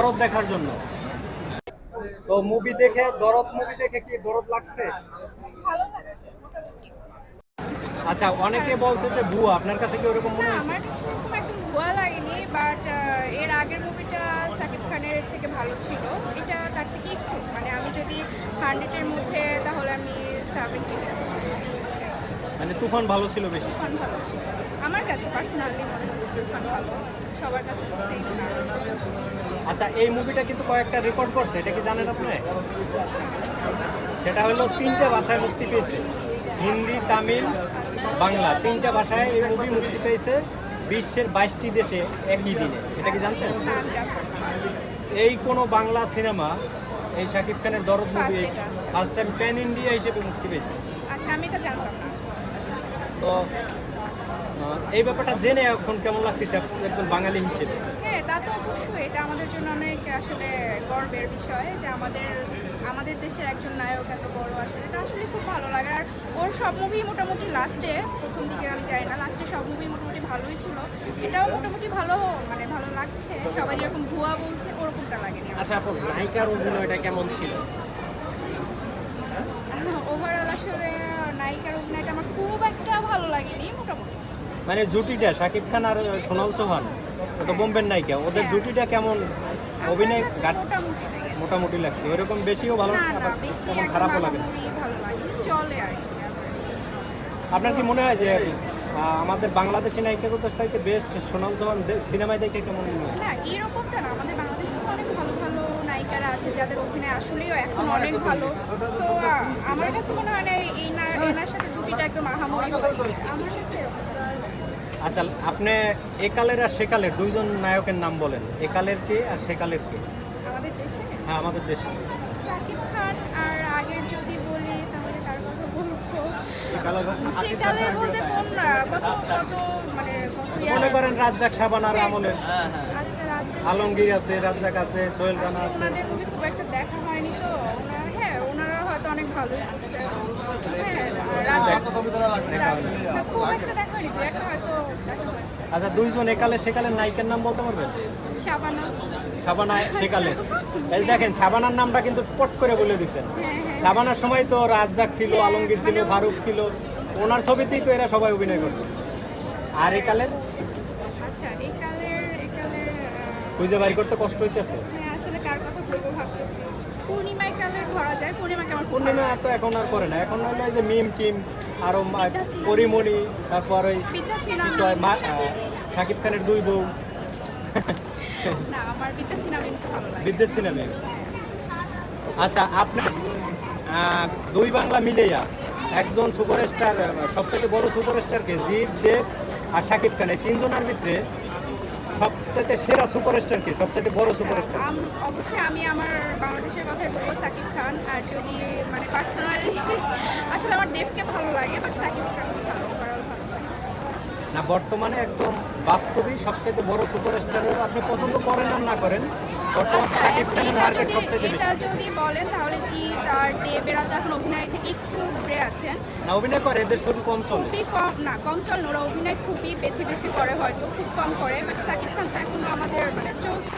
দরদ দেখার জন্য। তো মুভি দেখে দরদ মুভি দেখে কি দরদ লাগছে? ভালো লাগছে আচ্ছা অনেকে বলছে যে ভুয়া আপনার কাছে কি ওরকম মনে হয়েছে? আমার কাছে এরকম একদম ভুয়া লাগেনি বাট এর আগের মুভিটা সাকিব খানের থেকে ভালো ছিল। এটা তার থেকে একটু মানে আমি যদি হান্ড্রেডের মধ্যে তাহলে আমি সেভেন্টি মানে তুফান ভালো ছিল বেশি। তুফান ভালো ছিল। আমার কাছে পার্সোনালি মনে হচ্ছে তুফান ভালো। সবার কাছে তো সেম আচ্ছা এই মুভিটা কিন্তু কয়েকটা রেকর্ড করছে এটা কি জানেন আপনি? সেটা হলো তিনটে ভাষায় মুক্তি পেয়েছে। হিন্দি তামিল বাংলা তিনটা ভাষায় এই মুভি মুক্তি পেয়েছে বিশ্বের বাইশটি দেশে একই দিনে। এটা কি জানতেন। এই কোনো বাংলা সিনেমা এই শাকিব খানের Dorod movie. First time pan India হিসেবে মুক্তি পেয়েছে। আচ্ছা আমি এটা জানতাম না। তো এই ব্যাপারটা জেনে এখন কেমন লাগতেছে একজন বাঙালি হিসেবে? হ্যাঁ তা তো অবশ্যই। এটা আমাদের জন্য অনেক আসলে গর্বের বিষয় যে আমাদের আমাদের দেশের একজন নায়ক এত বড় আসলে। এটা আসলে খুব ভালো লাগে। আর ওর সব মুভি মোটামুটি লাস্টে প্রথম দিকে আমি যাই না লাস্টে সব মুভি মোটামুটি ভালোই ছিল। এটাও মোটামুটি ভালো মানে ভালো লাগছে। সবাই যেরকম ভুয়া বলছে ওরকমটা লাগেনি আচ্ছা আপু নায়িকার অভিনয়টা কেমন ছিল? ওভারঅল আসলে নায়িকার অভিনয়টা আমার খুব একটা ভালো লাগেনি মোটামুটি। মানে জুটিটা শাকিব খান আর সোনাল চৌহান ওটা বোম্বের নায়িকা ওদের হ্যাঁ। জুটিটা কেমন? অভিনয় মোটামুটি। লেগেছে ওইরকম বেশিও ভালো তেমন খারাপও লাগে আপনার কি মনে হয় যে আমাদের বাংলাদেশি নায়িকাগুলোর চাইতে বেস্ট সোনাল চৌহান সিনেমায় দেখে কেমন মনে হয়েছে না এরকমটা না আমাদের বাংলাদেশে অনেক ভালো ভালো নায়িকারা আছে যাদের অভিনয় আসলেও এখন অনেক ভালো। তো আমার কাছে মনে হয় না এই না- এনার সাথে জুটিটা একদম আহামরি হয়েছে। আমার কাছে। আচ্ছা আপনি একালের আর সেকালের দুইজন নায়কের নাম বলেন। একালের কে আর সেকালের কে? আমাদের দেশে? হ্যাঁ আমাদের দেশে। সাকিব খান আর আগের যদি বলি তাহলে কার কথা বলব। সেকালের বলতে কোন কত কত মানে মনে করেন রাজ্জাক সাবানার আমলের। আচ্ছা রাজ্য আলমগীর আছে রাজ্জাক আছে সোহেল রানা আছে। ওনাদের মুভি খুব একটা দেখা হয়নি তো। ওনারা হ্যাঁ ওনারা হয়তো অনেক ভালোই করছে হ্যাঁ রাজা না, খুব একটা দেখা হয়নি। একটা আচ্ছা দুইজন একালে সেকালের নায়িকার নাম বলতে পারবেন? শাবানা। সাবানা সেকালে এই দেখেন সাবানার নামটা কিন্তু পট করে বলে দিছেন। হ্যাঁ হ্যাঁ। সাবানার সময় তো রাজ্জাক ছিল আলমগীর ছিল ফারুক ছিল। ওনার ছবিতেই তো এরা সবাই অভিনয় করছে। আর একালের আচ্ছা এই কালের এই কালের খুঁজে বাইর করতে কষ্ট হইতেছে। হ্যাঁ আসলে কার কথা বলব ভাবতেছি। পূর্ণিমায় কালের ধরা যায়? পূর্ণিমাকে আমার পূর্ণিমা। এত এখন আর করে না। এখন হলো যে মিম টিম আরও। পরিমণি তারপর ওই শাকিব খানের দুই বউ। না আমার বিদ্যা ভালো লাগে। সিনেমে আচ্ছা আপনার দুই বাংলা মিলেইয়া একজন সুপারস্টার সবচেয়ে বড় সুপারস্টারকে জিৎ দেব আর শাকিব খান এই তিনজনের ভিতরে সবচেয়ে সেরা সুপারস্টার কে? সবচেয়ে বড় সুপারস্টার? আমি অবশ্যই আমি আমার বাংলাদেশের কথাই বলব সাকিব খান। আর যদি মানে পার্সোনালি আসলে আমার দেবকে ভালো লাগে বাট সাকিব খান ভালো ভালো না বর্তমানে একদম বাস্তবিক সবচেয়ে বড় সুপারস্টার আপনি পছন্দ করেন আর না করেন আচ্ছা খানের এটা যদি বলেন তাহলে জিৎ আর দেব এরা তো এখন অভিনয় থেকে একটু উপরে আছেন না অভিনয় করে এদের শুধু কম চলে। খুবই কম না কম চল ওরা অভিনয় খুবই বেছে বেছে করে হয়তো খুব কম করে বাট সাকিব খান তো এখনও আমাদের মানে চলছে।